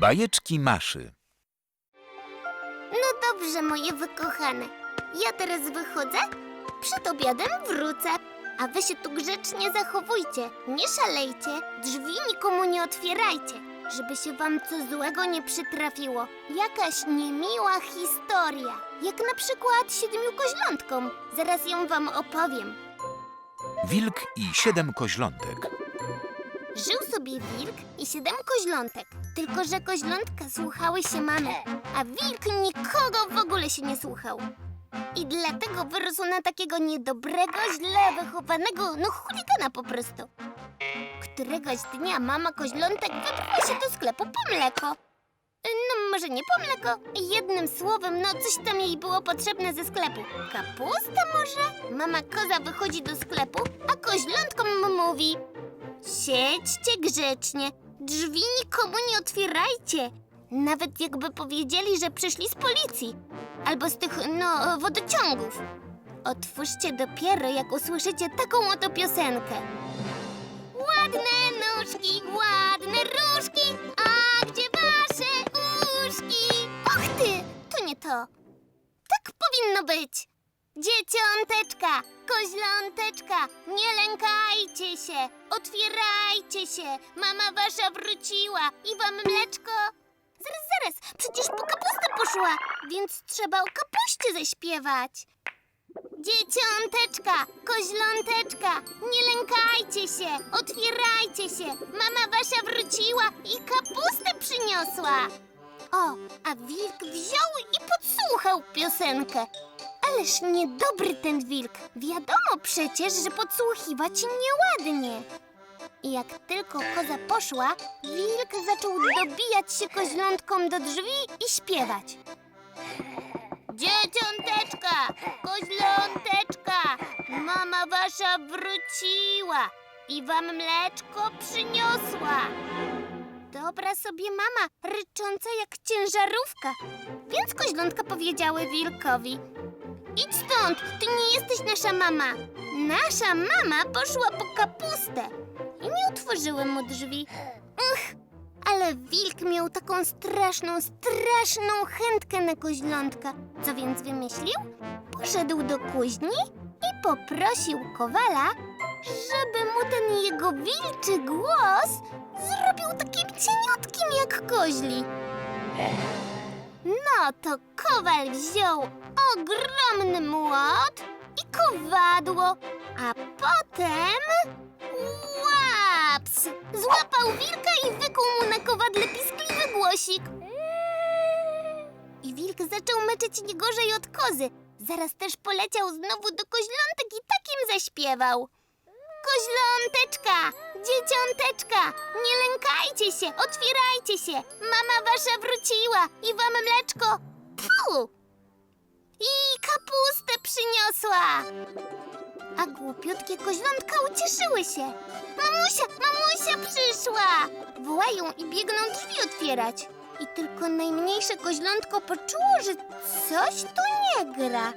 Bajeczki Maszy. No dobrze, moje wykochane. Ja teraz wychodzę, przed obiadem wrócę. A wy się tu grzecznie zachowujcie, nie szalejcie, drzwi nikomu nie otwierajcie, żeby się wam co złego nie przytrafiło. Jakaś niemiła historia, jak na przykład siedmiu koźlątkom. Zaraz ją wam opowiem. Wilk i siedem koźlątek. Żył sobie wilk i siedem koźlątek. Tylko, że koźlątka słuchały się mamy, a wilk nikogo w ogóle się nie słuchał. I dlatego wyrósł na takiego niedobrego, źle wychowanego, no chuligana po prostu. Któregoś dnia mama koźlątek wybrała się do sklepu po mleko. No może nie po mleko, jednym słowem, no coś tam jej było potrzebne ze sklepu. Kapusta może? Mama koza wychodzi do sklepu, a koźlątkom mówi... Siedźcie grzecznie. Drzwi nikomu nie otwierajcie. Nawet jakby powiedzieli, że przyszli z policji. Albo z tych, no, wodociągów. Otwórzcie dopiero, jak usłyszycie taką oto piosenkę. Ładne różki, a gdzie wasze uszki? Och ty, to nie to. Tak powinno być. Dzieciąteczka, koźląteczka, nie lękajcie się, otwierajcie się, mama wasza wróciła i wam mleczko... Zaraz, zaraz, przecież po kapustę poszła, więc trzeba o kapuście zaśpiewać. Dzieciąteczka, koźląteczka, nie lękajcie się, otwierajcie się, mama wasza wróciła i kapustę przyniosła. O, a wilk wziął i podsłuchał piosenkę. Ależ niedobry ten wilk. Wiadomo przecież, że podsłuchiwać nieładnie. I jak tylko koza poszła, wilk zaczął dobijać się koźlątkom do drzwi i śpiewać. Dzieciąteczka, koźląteczka, mama wasza wróciła i wam mleczko przyniosła. Dobra sobie mama, rycząca jak ciężarówka. Więc koźlątka powiedziały wilkowi. Idź stąd, ty nie jesteś nasza mama. Nasza mama poszła po kapustę. I nie otworzyły mu drzwi. Ale wilk miał taką straszną, straszną chętkę na koźlątka. Co więc wymyślił? Poszedł do kuźni i poprosił kowala, żeby mu ten jego wilczy głos zrobił takim cieniutkim jak koźli. No to kowal wziął ogromny młot i kowadło, a potem Złapał wilka i wykuł mu na kowadle piskliwy głosik. I wilk zaczął meczeć nie gorzej od kozy. Zaraz też poleciał znowu do koźlątek i takim zaśpiewał. Koźląteczka, dzieciąteczka, nie lękajcie się, otwierajcie się. Mama wasza wróciła i wam mleczko. Pu! I kapustę przyniosła. A głupiutkie koźlątka ucieszyły się. Mamusia, mamusia przyszła! Wołają i biegną drzwi otwierać. I tylko najmniejsze koźlątko poczuło, że coś tu nie gra.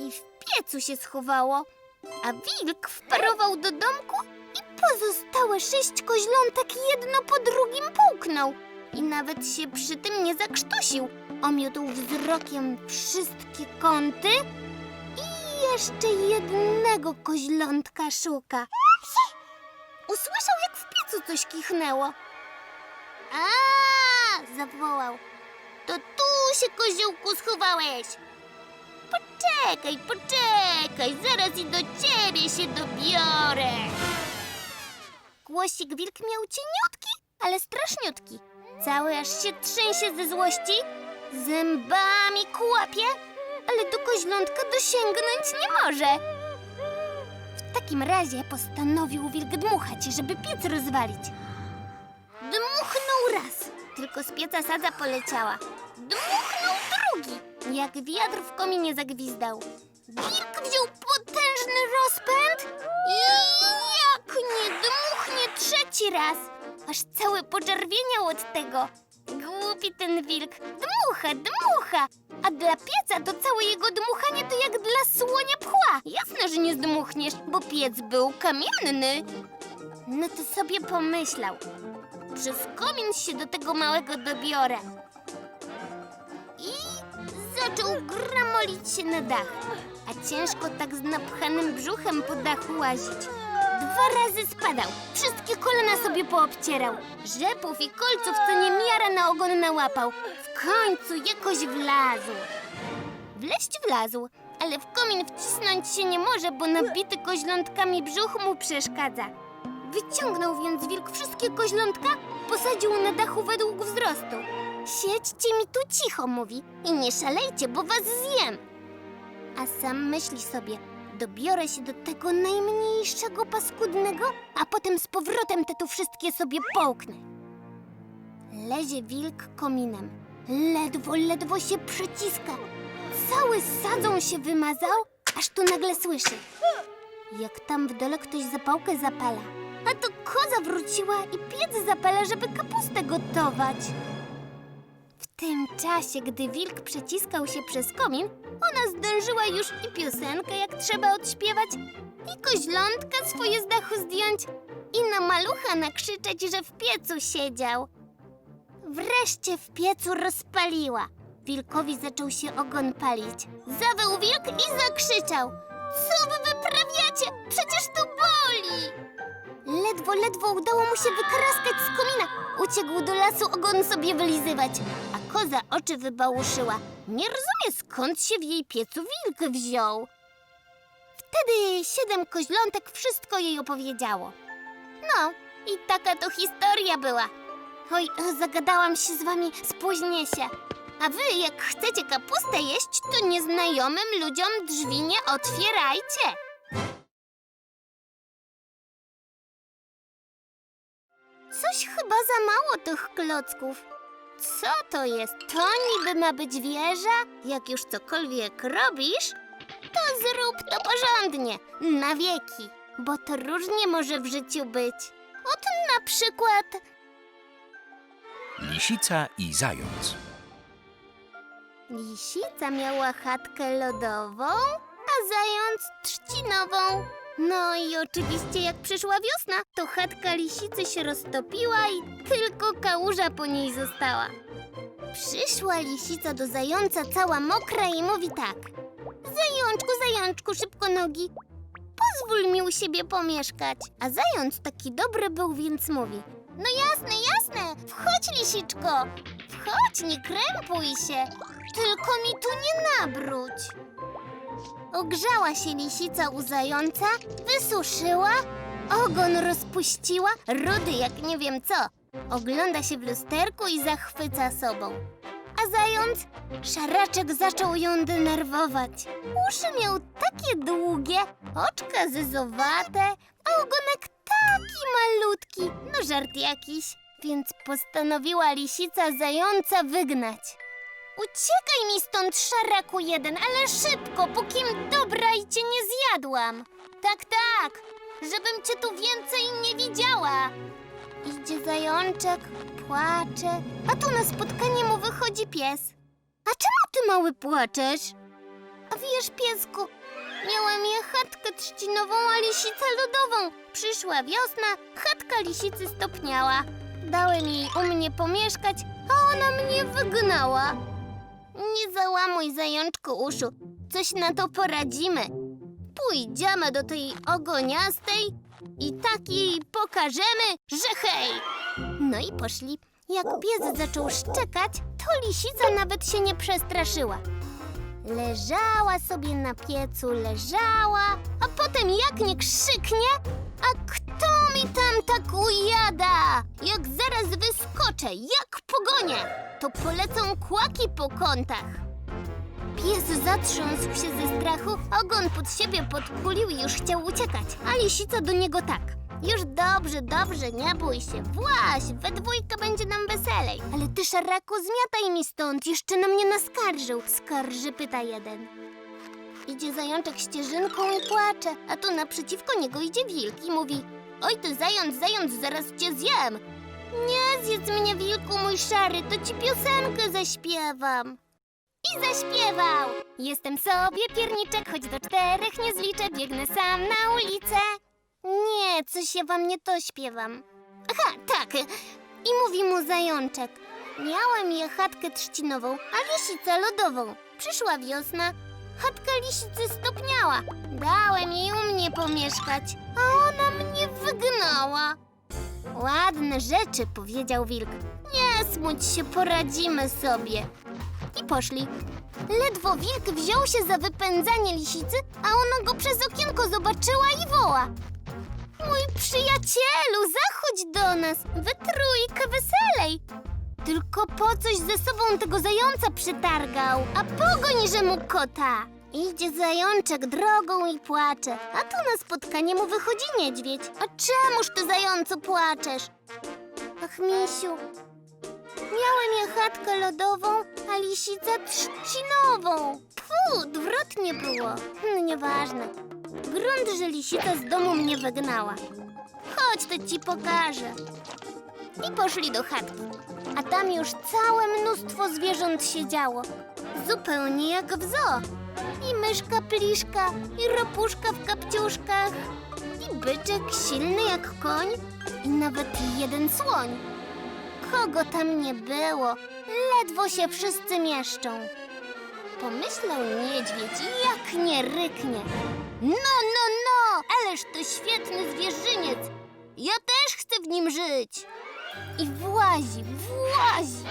I w piecu się schowało. A wilk wparował do domku i pozostałe sześć koźlątek jedno po drugim połknął. I nawet się przy tym nie zakrztusił. Omiótł wzrokiem wszystkie kąty jeszcze jednego koźlątka szuka. Usłyszał, jak w piecu coś kichnęło. A! zawołał. To tu się, koziołku, schowałeś. Poczekaj, poczekaj, zaraz i do ciebie się dobiorę. Głosik wilk miał cieniutki, ale straszniutki. Cały aż się trzęsie ze złości, zębami kłapie, ale do koźlątka dosięgnąć nie może. W takim razie postanowił wilk dmuchać, żeby piec rozwalić. Dmuchnął raz, tylko z pieca sadza poleciała. Dmuchnął drugi, jak wiatr w kominie zagwizdał. Wilk wziął potężny rozpęd i jak nie dmuchnie trzeci raz, aż cały poczerwieniał od tego. Głupi ten wilk, dmucha, dmucha, A dla pieca to całe jego dmuchanie to jak dla słonia pchła. Jasne, że nie zdmuchniesz, bo piec był kamienny. No to sobie pomyślał. Przez komin się do tego małego dobiorę. I zaczął gramolić się na dach. A ciężko tak z napchanym brzuchem po dachu łazić. Dwa razy spadał, wszystkie kolana sobie poobcierał. Rzepów i kolców co nie miara na ogon nałapał. W końcu jakoś wlazł. Wleść wlazł, ale w komin wcisnąć się nie może, bo nabity koźlątkami brzuch mu przeszkadza. Wyciągnął więc wilk wszystkie koźlątka, posadził na dachu według wzrostu. Siedźcie mi tu cicho, mówi, i nie szalejcie, bo was zjem. A sam myśli sobie, dobiorę się do tego najmniejszego paskudnego, a potem z powrotem te tu wszystkie sobie połknę. Lezie wilk kominem. Ledwo, ledwo się przeciska. Cały sadzą się wymazał, aż tu nagle słyszy. Jak tam w dole ktoś zapałkę zapala. A to koza wróciła i piec zapala, żeby kapustę gotować. Tym czasie, gdy wilk przeciskał się przez komin, ona zdążyła już i piosenkę jak trzeba odśpiewać, i koźlątka swoje z dachu zdjąć, i na malucha nakrzyczeć, że w piecu siedział. Wreszcie w piecu rozpaliła. Wilkowi zaczął się ogon palić. Zawył wilk i zakrzyczał. Co wy wyprawiacie? Przecież to boli! Ledwo, ledwo udało mu się wykaraskać z komina. Uciekł do lasu ogon sobie wylizywać, koza oczy wybałuszyła. Nie rozumie, skąd się w jej piecu wilk wziął. Wtedy siedem koźlątek wszystko jej opowiedziało. No, i taka to historia była. Oj, zagadałam się z wami, spóźnię się. A wy, jak chcecie kapustę jeść, to nieznajomym ludziom drzwi nie otwierajcie. Coś chyba za mało tych klocków. Co to jest? To niby ma być wieża? Jak już cokolwiek robisz, to zrób to porządnie, na wieki, bo to różnie może w życiu być. Ot na przykład Lisica i zając. Lisica miała chatkę lodową, a zając trzcinową. No i oczywiście jak przyszła wiosna, to chatka lisicy się roztopiła i tylko kałuża po niej została. Przyszła lisica do zająca cała mokra i mówi tak. Zajączku, zajączku, szybko nogi. Pozwól mi u siebie pomieszkać. A zając taki dobry był, więc mówi. No jasne, jasne, wchodź lisiczko. Wchodź, nie krępuj się. Tylko mi tu nie nabróć. Ogrzała się lisica u zająca, wysuszyła, ogon rozpuściła, rudy jak nie wiem co. Ogląda się w lusterku i zachwyca sobą. A zając, szaraczek zaczął ją denerwować. Uszy miał takie długie, oczka zyzowate, a ogonek taki malutki. No żart jakiś. Więc postanowiła lisica zająca wygnać. Uciekaj mi stąd, szaraku jeden, ale szybko, pókim dobra i cię nie zjadłam. Tak, tak, żebym cię tu więcej nie widziała. Idzie zajączek, płacze, a tu na spotkanie mu wychodzi pies. A czemu ty, mały, płaczesz? A wiesz, piesku, miałem je chatkę trzcinową, a lisica lodową. Przyszła wiosna, chatka lisicy stopniała. Dałem jej u mnie pomieszkać, a ona mnie wygnała. Nie załamuj, zajączku uszu. Coś na to poradzimy. Pójdziemy do tej ogoniastej i tak jej pokażemy, że hej! No i poszli. Jak pies zaczął szczekać, to lisica nawet się nie przestraszyła. Leżała sobie na piecu, leżała, a potem jak nie krzyknie, a kto mi tam tak ujada? Jak zaraz wyskoczę, jak pogonię, to polecą kłaki po kątach. Pies zatrząsł się ze strachu, ogon pod siebie podkulił i już chciał uciekać, a lisica do niego tak. Już dobrze, dobrze, nie bój się. Właś, we dwójkę będzie nam weselej. Ale ty, szaraku, zmiataj mi stąd, jeszcze na mnie naskarżył. Skarży, pyta jeden. Idzie zajączek ścieżynką i płacze, a tu naprzeciwko niego idzie wilk i mówi Oj ty zając, zając, zaraz cię zjem. Nie zjedz mnie, wilku mój szary, to ci piosenkę zaśpiewam. i zaśpiewał. Jestem sobie pierniczek, choć do czterech nie zliczę, biegnę sam na ulicę. Nie, coś ja wam nie to śpiewam. Aha, tak. I mówi mu zajączek. Miałem je chatkę trzcinową, a lisicę lodową. Przyszła wiosna, chatka lisicy stopniała. Dałem jej u mnie pomieszkać, a ona mnie wygnała. Ładne rzeczy, powiedział wilk. Nie smuć się, poradzimy sobie. I poszli. Ledwo wilk wziął się za wypędzanie lisicy, a ona go przez okienko zobaczyła i woła. Przyjacielu, zachodź do nas, we trójkę weselej. Tylko po coś ze sobą tego zająca przytargał, a pogoń, że mu kota. Idzie zajączek drogą i płacze, a tu na spotkanie mu wychodzi niedźwiedź. A czemuż ty zającu płaczesz? Ach, misiu, miałem ja chatkę lodową, a lisica trzcinową. Fu, odwrotnie było. No nieważne. Grunt, że lisica z domu mnie wygnała. Chodź, to ci pokażę. I poszli do chatki. A tam już całe mnóstwo zwierząt siedziało. Zupełnie jak w zoo. I myszka pliszka, i ropuszka w kapciuszkach, i byczek silny jak koń, i nawet jeden słoń. Kogo tam nie było, ledwo się wszyscy mieszczą. Pomyślał niedźwiedź, jak nie ryknie. No, no, no, ależ to świetny zwierzyniec. Ja też chcę w nim żyć. I włazi, włazi.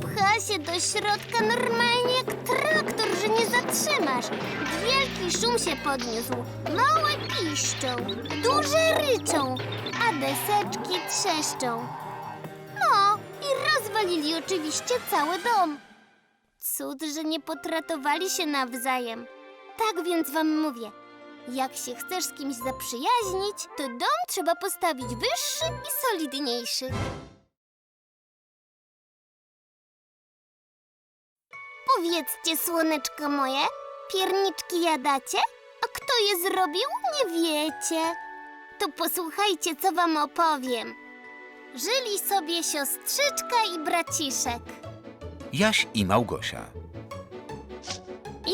Pcha się do środka normalnie jak traktor, że nie zatrzymasz. Wielki szum się podniósł. Małe piszczą, duże ryczą, a deseczki trzeszczą. No, i rozwalili oczywiście cały dom. Cud, że nie potratowali się nawzajem. Tak więc wam mówię. Jak się chcesz z kimś zaprzyjaźnić, to dom trzeba postawić wyższy i solidniejszy. Powiedzcie, słoneczko moje, pierniczki jadacie? A kto je zrobił, nie wiecie. To posłuchajcie, co wam opowiem. Żyli sobie siostrzyczka i braciszek. Jaś i Małgosia.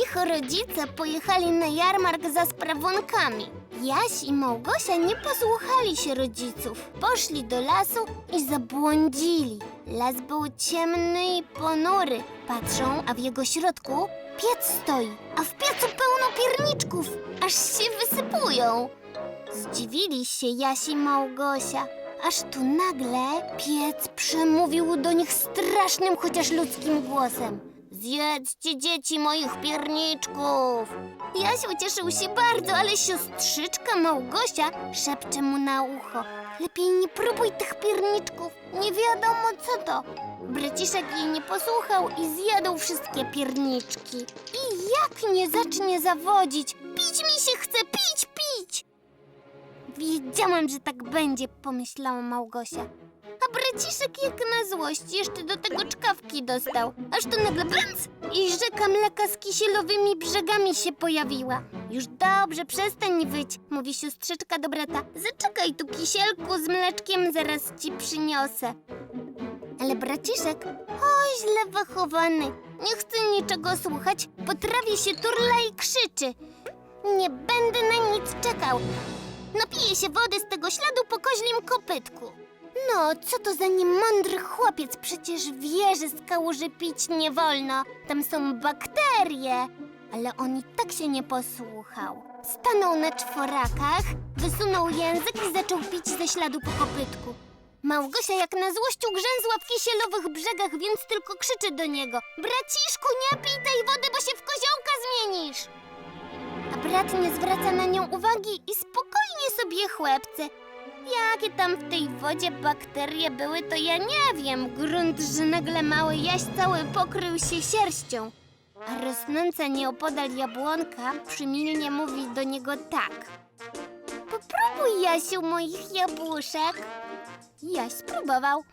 Ich rodzice pojechali na jarmark za sprawunkami. Jaś i Małgosia nie posłuchali się rodziców. Poszli do lasu i zabłądzili. Las był ciemny i ponury. Patrzą, a w jego środku piec stoi, a w piecu pełno pierniczków, aż się wysypują. Zdziwili się Jaś i Małgosia, aż tu nagle piec przemówił do nich strasznym, chociaż ludzkim głosem. Zjedzcie dzieci moich pierniczków! Jaś ucieszył się bardzo, ale siostrzyczka Małgosia szepcze mu na ucho. Lepiej nie próbuj tych pierniczków, nie wiadomo co to. Braciszek jej nie posłuchał i zjadł wszystkie pierniczki. I jak nie zacznie zawodzić, pić mi się chce, pić, pić! Wiedziałam, że tak będzie, pomyślała Małgosia. Braciszek jak na złość jeszcze do tego czkawki dostał. Aż tu nagle bręc i rzeka mleka z kisielowymi brzegami się pojawiła. Już dobrze, przestań wyć, mówi siostrzyczka do brata. Zaczekaj tu kisielku z mleczkiem, zaraz ci przyniosę. Ale braciszek, oj źle wychowany, nie chce niczego słuchać, potrafi się turla i krzyczy. Nie będę na nic czekał. Napije się wody z tego śladu po koźlim kopytku. No, co to za niemądry chłopiec? Przecież wie, że z kałuży pić nie wolno. Tam są bakterie. Ale on i tak się nie posłuchał. Stanął na czworakach, wysunął język i zaczął pić ze śladu po kopytku. Małgosia jak na złość ugrzęzła w kisielowych brzegach, więc tylko krzyczy do niego. Braciszku, nie pij tej wody, bo się w koziołka zmienisz. A brat nie zwraca na nią uwagi i spokojnie sobie chłepce. Jakie tam w tej wodzie bakterie były, to ja nie wiem. Grunt, że nagle mały jaś cały pokrył się sierścią. A rosnąca nieopodal jabłonka przymilnie mówi do niego tak. Popróbuj, Jasiu, moich jabłuszek. Jaś spróbował.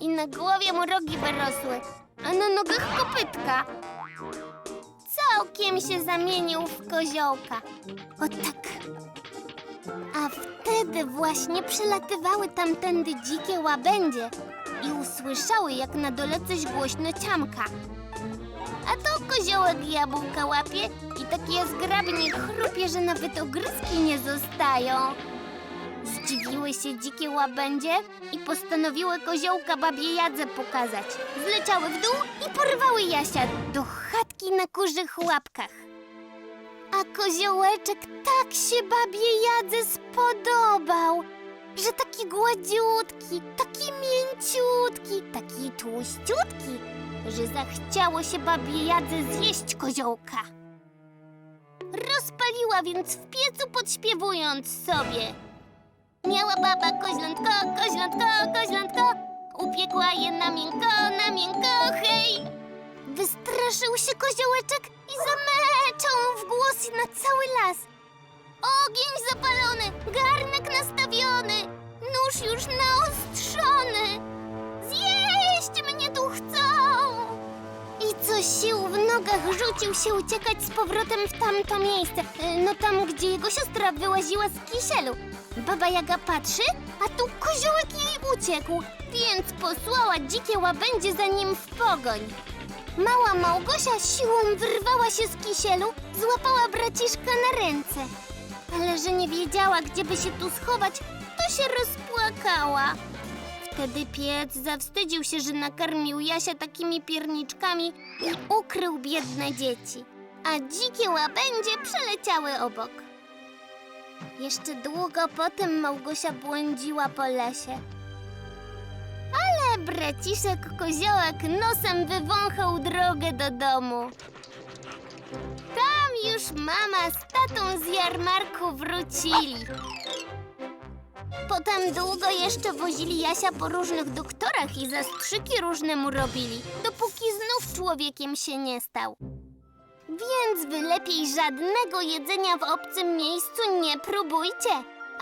I na głowie mu rogi wyrosły, a na nogach kopytka. Całkiem się zamienił w koziołka. O tak. A wtedy właśnie przelatywały tamtędy dzikie łabędzie i usłyszały, jak na dole coś głośno ciamka. A to koziołek jabłka łapie i takie zgrabnie chrupie, że nawet ogryzki nie zostają. Zdziwiły się dzikie łabędzie i postanowiły koziołka babie Jadze pokazać. Zleciały w dół i porwały Jasia do chatki na kurzych łapkach. A koziołeczek tak się babie Jadze spodobał, że taki gładziutki, taki mięciutki, taki tłuściutki, że zachciało się babie Jadze zjeść koziołka. Rozpaliła więc w piecu podśpiewując sobie. Miała baba koźlątko, koźlątko, koźlątko, upiekła je na miękko, na miękko, hej! Wystraszył się koziołeczek i zameczał w głos na cały las. Ogień zapalony, garnek nastawiony, nóż już naostrzony. Zjeść mnie tu chcą! I co sił w nogach rzucił się uciekać z powrotem w tamto miejsce. y, No tam, gdzie jego siostra wyłaziła z kisielu. Baba Jaga patrzy, a tu koziołek jej uciekł, więc posłała dzikie łabędzie za nim w pogoń. Mała Małgosia siłą wyrwała się z kisielu, złapała braciszka na ręce. Ale że nie wiedziała, gdzie by się tu schować, to się rozpłakała. Wtedy piec zawstydził się, że nakarmił Jasia takimi pierniczkami i ukrył biedne dzieci. A dzikie łabędzie przeleciały obok. Jeszcze długo potem Małgosia błądziła po lesie. Braciszek koziołek nosem wywąchał drogę do domu. Tam już mama z tatą z jarmarku wrócili. Potem długo jeszcze wozili Jasia po różnych doktorach i zastrzyki różne mu robili, dopóki znów człowiekiem się nie stał. Więc wy lepiej żadnego jedzenia w obcym miejscu nie próbujcie.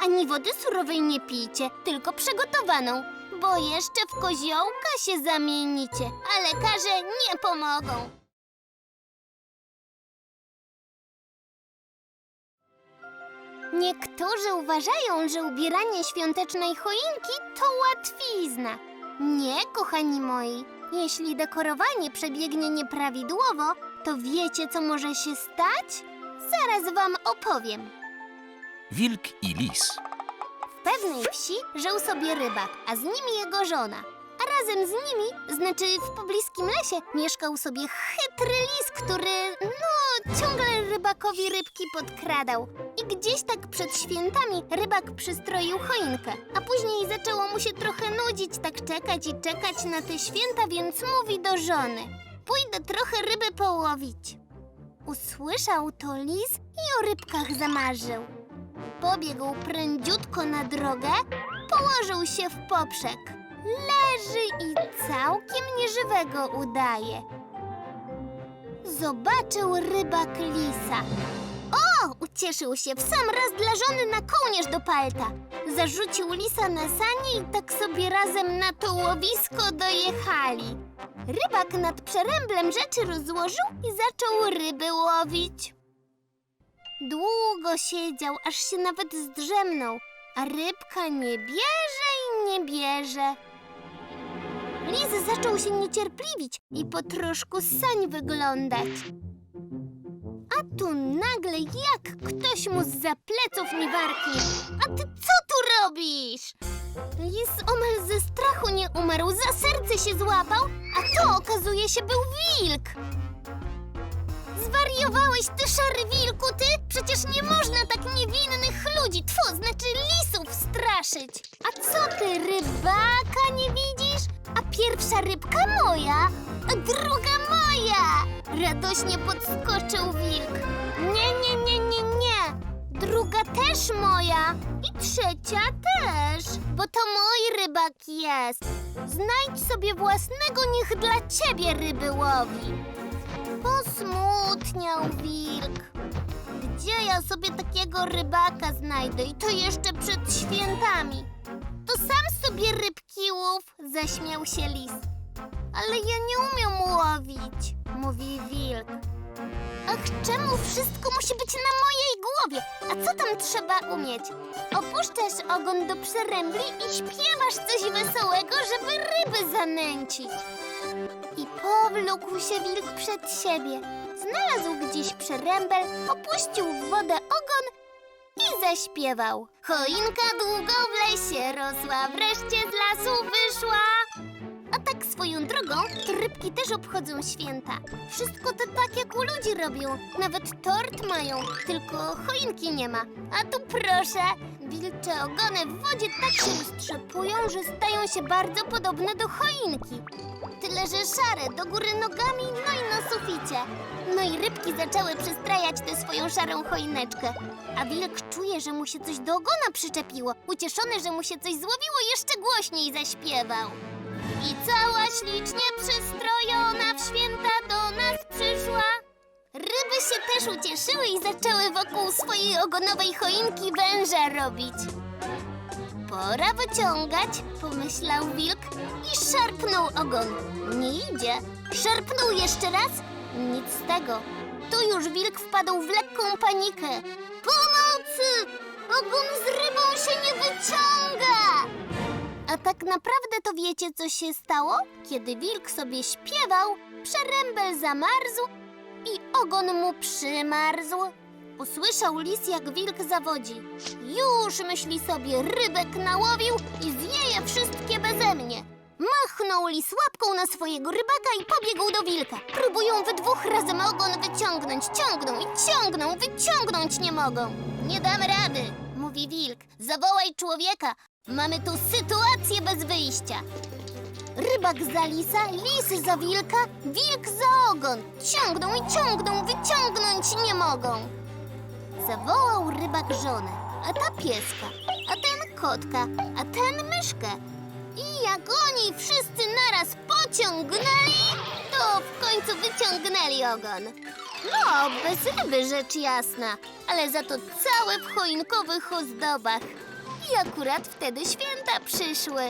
Ani wody surowej nie pijcie, tylko przygotowaną, bo jeszcze w koziołka się zamienicie, a lekarze nie pomogą. Niektórzy uważają, że ubieranie świątecznej choinki to łatwizna. Nie, kochani moi. Jeśli dekorowanie przebiegnie nieprawidłowo, to wiecie, co może się stać? Zaraz wam opowiem. Wilk i lis. Pewnej wsi żył sobie rybak, a z nim jego żona. A razem z nimi, znaczy w pobliskim lesie, mieszkał sobie chytry lis, który, no, ciągle rybakowi rybki podkradał. I gdzieś tak przed świętami rybak przystroił choinkę, a później zaczęło mu się trochę nudzić tak czekać i czekać na te święta, więc mówi do żony: Pójdę trochę ryby połowić. Usłyszał to lis i o rybkach zamarzył. Pobiegł prędziutko na drogę, położył się w poprzek. Leży i całkiem nieżywego udaje. Zobaczył rybak lisa. O! Ucieszył się w sam raz dla żony na kołnierz do palta. Zarzucił lisa na sanie i tak sobie razem na to łowisko dojechali. Rybak nad przeręblem rzeczy rozłożył i zaczął ryby łowić. Długo siedział, aż się nawet zdrzemnął, a rybka nie bierze i nie bierze. Lis zaczął się niecierpliwić i po troszku sań wyglądać. A tu nagle jak ktoś mu za pleców nie warknie. A ty co tu robisz? Lis omal ze strachu nie umarł, za serce się złapał, a to okazuje się był wilk. Zwariowałeś ty, szary wilku, ty? Przecież nie można tak niewinnych ludzi, tfu, znaczy lisów straszyć. A co ty, rybaka nie widzisz? A pierwsza rybka moja, a druga moja. Radośnie podskoczył wilk. Nie, nie, nie, nie, nie. Druga też moja i trzecia też, bo to mój rybak jest. Znajdź sobie własnego, niech dla ciebie ryby łowi. Posmutniał wilk. Gdzie ja sobie takiego rybaka znajdę i to jeszcze przed świętami? To sam sobie rybki łów, zaśmiał się lis. Ale ja nie umiem łowić, mówi wilk. Ach, czemu wszystko musi być na mojej głowie? A co tam trzeba umieć? Opuszczasz ogon do przerębli i śpiewasz coś wesołego, żeby ryby zanęcić. I po Powlókł się wilk przed siebie. Znalazł gdzieś przerębel, opuścił w wodę ogon i zaśpiewał. Choinka długo w lesie rosła, wreszcie z lasu wyszła. A tak swoją drogą, rybki też obchodzą święta. Wszystko to tak jak u ludzi robią. Nawet tort mają, tylko choinki nie ma. A tu proszę, wilcze ogony w wodzie tak się roztrzepują, że stają się bardzo podobne do choinki. Tyle, że szare, do góry nogami, no i na suficie. No i rybki zaczęły przystrajać tę swoją szarą choineczkę. A wilk czuje, że mu się coś do ogona przyczepiło. Ucieszony, że mu się coś złowiło, jeszcze głośniej zaśpiewał. I cała ślicznie przystrojona w święta do nas przyszła. Ryby się też ucieszyły i zaczęły wokół swojej ogonowej choinki węża robić. Pora wyciągać, pomyślał wilk i szarpnął ogon. Nie idzie. Szarpnął jeszcze raz? Nic z tego. Tu już wilk wpadł w lekką panikę. Pomocy! Ogon z rybą się nie wyciąga! A tak naprawdę to wiecie, co się stało? Kiedy wilk sobie śpiewał, przerębel zamarzł i ogon mu przymarzł. Usłyszał lis, jak wilk zawodzi. Już, myśli sobie, rybek nałowił i zje je wszystkie beze mnie. Machnął lis łapką na swojego rybaka i pobiegł do wilka. Próbują we dwóch razem ogon wyciągnąć. Ciągną i ciągną, wyciągnąć nie mogą. Nie dam rady, mówi wilk. Zawołaj człowieka. Mamy tu sytuację bez wyjścia. Rybak za lisa, lis za wilka, wilk za ogon. Ciągną i ciągną, wyciągnąć nie mogą. Zawołał rybak żonę, a ta pieska, a ten kotka, a ten myszkę. I jak oni wszyscy naraz pociągnęli, to w końcu wyciągnęli ogon. No, bez ryby rzecz jasna, ale za to całe w choinkowych ozdobach. I akurat wtedy święta przyszły.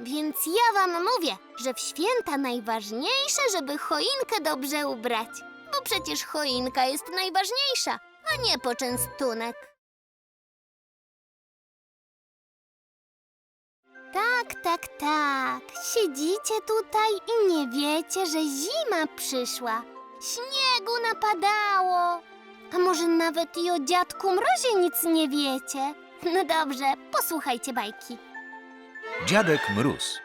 Więc ja wam mówię, że w święta najważniejsze, żeby choinkę dobrze ubrać. Bo przecież choinka jest najważniejsza, a nie poczęstunek. Tak, tak, tak. Siedzicie tutaj i nie wiecie, że zima przyszła. Śniegu napadało. A może nawet i o dziadku mrozie nic nie wiecie? No dobrze, posłuchajcie bajki. Dziadek Mróz.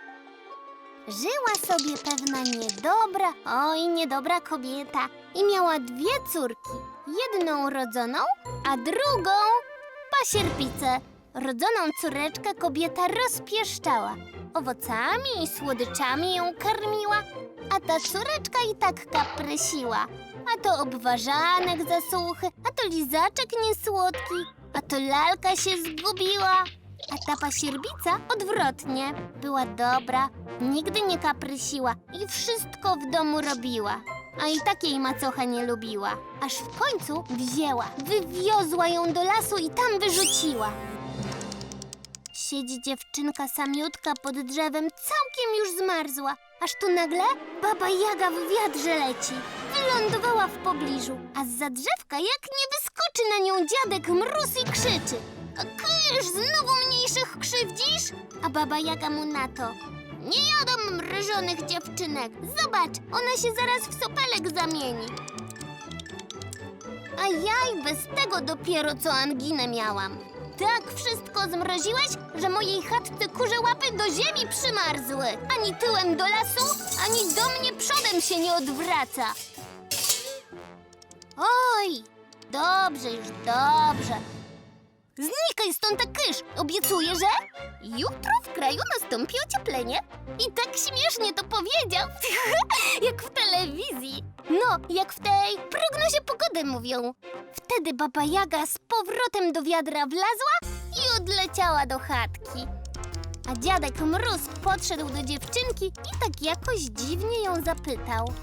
Żyła sobie pewna niedobra, oj niedobra kobieta i miała dwie córki. Jedną rodzoną, a drugą pasierpicę. Rodzoną córeczkę kobieta rozpieszczała. Owocami i słodyczami ją karmiła, a ta córeczka i tak kaprysiła. A to obwarzanek za suchy, a to lizaczek niesłodki, a to lalka się zgubiła. A ta pasierbica odwrotnie. Była dobra, nigdy nie kaprysiła i wszystko w domu robiła. A i tak jej macocha nie lubiła. Aż w końcu wzięła, wywiozła ją do lasu i tam wyrzuciła. Siedzi dziewczynka samiutka pod drzewem, całkiem już zmarzła. Aż tu nagle baba Jaga w wiadrze leci. Wylądowała w pobliżu, a z drzewka jak nie wyskoczy na nią dziadek mróz i krzyczy. Kysz, znowu mniejszych krzywdzisz? A baba Jaga mu na to. Nie jadam mrożonych dziewczynek. Zobacz, ona się zaraz w sopelek zamieni. A ja i bez tego dopiero co anginę miałam. Tak wszystko zmroziłeś, że mojej chatce kurze łapy do ziemi przymarzły. Ani tyłem do lasu, ani do mnie przodem się nie odwraca. Oj, dobrze już, dobrze. Znikaj stąd ta kysz! Obiecuję, że jutro w kraju nastąpi ocieplenie. I tak śmiesznie to powiedział, jak w telewizji. No, jak w tej prognozie pogody mówią. Wtedy baba Jaga z powrotem do wiadra wlazła i odleciała do chatki. A dziadek Mróz podszedł do dziewczynki i tak jakoś dziwnie ją zapytał.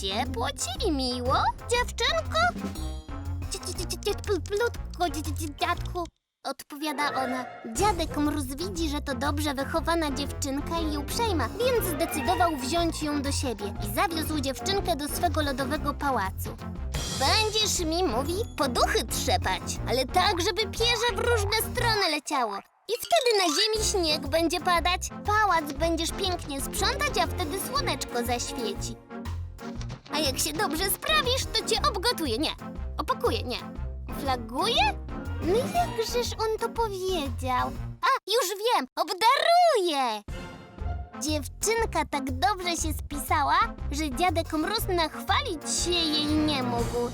Ciepło ci i miło, dziewczynko? Dziadku, odpowiada ona. Dziadek Mróz widzi, że to dobrze wychowana dziewczynka i uprzejma, więc zdecydował wziąć ją do siebie i zawiózł dziewczynkę do swego lodowego pałacu. Będziesz mi, mówi, poduchy trzepać, ale tak, żeby pierze w różne strony leciało. I wtedy na ziemi śnieg będzie padać, pałac będziesz pięknie sprzątać, a wtedy słoneczko zaświeci. A jak się dobrze sprawisz, to cię obgotuję. Nie, opakuję, nie. Flaguje? No jakżeż on to powiedział? A, już wiem, obdaruje! Dziewczynka tak dobrze się spisała, że dziadek Mróz nachwalić się jej nie mógł.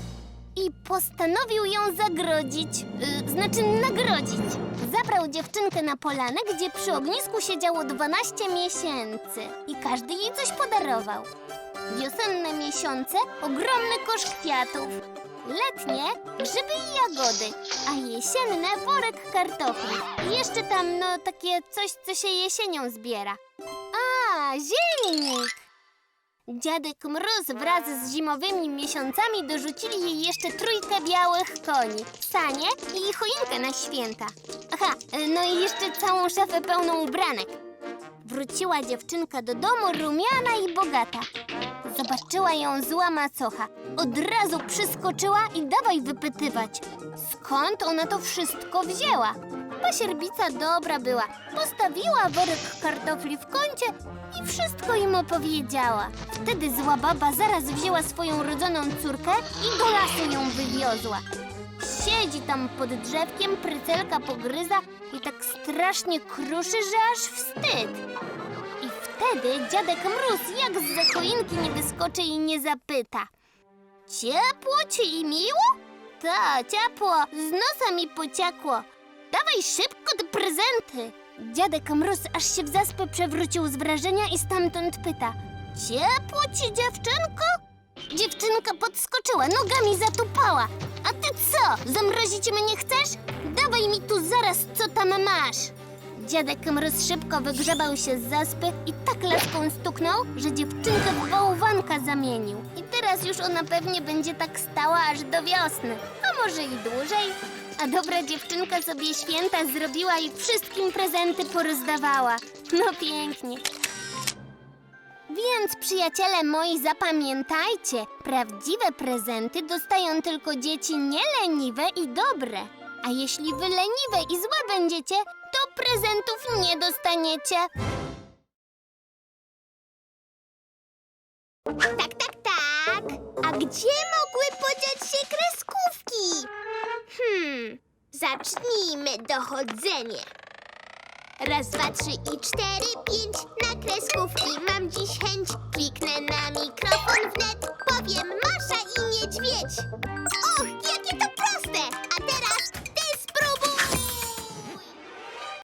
I postanowił ją zagrodzić, y, znaczy nagrodzić. Zabrał dziewczynkę na polanę, gdzie przy ognisku siedziało 12 miesięcy i każdy jej coś podarował. Wiosenne miesiące ogromny kosz kwiatów. Letnie grzyby i jagody, a jesienne worek kartofli. I jeszcze tam, no, takie coś, co się jesienią zbiera. A, zielnik! Dziadek Mróz wraz z zimowymi miesiącami dorzucili jej jeszcze trójkę białych koni, sanie i choinkę na święta. Aha, no i jeszcze całą szafę pełną ubranek. Wróciła dziewczynka do domu rumiana i bogata. Zobaczyła ją zła macocha. Od razu przyskoczyła i dawaj wypytywać. Skąd ona to wszystko wzięła? Pasierbica dobra była. Postawiła worek kartofli w kącie i wszystko im opowiedziała. Wtedy zła baba zaraz wzięła swoją rodzoną córkę i do lasu ją wywiozła. Siedzi tam pod drzewkiem, prycelka pogryza i tak strasznie kruszy, że aż wstyd. Wtedy dziadek Mróz jak z choinki nie wyskoczy i nie zapyta. Ciepło ci i miło? Ta, ciepło, z nosa mi pociekło. Dawaj szybko te prezenty. Dziadek Mróz aż się w zaspę przewrócił z wrażenia i stamtąd pyta. Ciepło ci, dziewczynko? Dziewczynka podskoczyła, nogami zatupała. A ty co, zamrozić mnie chcesz? Dawaj mi tu zaraz, co tam masz. Dziadek Mróz szybko wygrzebał się z zaspy i tak laską stuknął, że dziewczynkę w bałwanka zamienił. I teraz już ona pewnie będzie tak stała aż do wiosny, a może i dłużej. A dobra dziewczynka sobie święta zrobiła i wszystkim prezenty porozdawała. No pięknie. Więc przyjaciele moi, zapamiętajcie, prawdziwe prezenty dostają tylko dzieci nieleniwe i dobre. A jeśli wy leniwe i złe będziecie, prezentów nie dostaniecie. Tak, tak, tak. A gdzie mogły podziać się kreskówki? Hmm, zacznijmy dochodzenie. Raz, dwa, trzy i cztery, pięć na kreskówki. Mam dziś chęć, kliknę na mikrofon wnet. Powiem Masza i niedźwiedź. Och,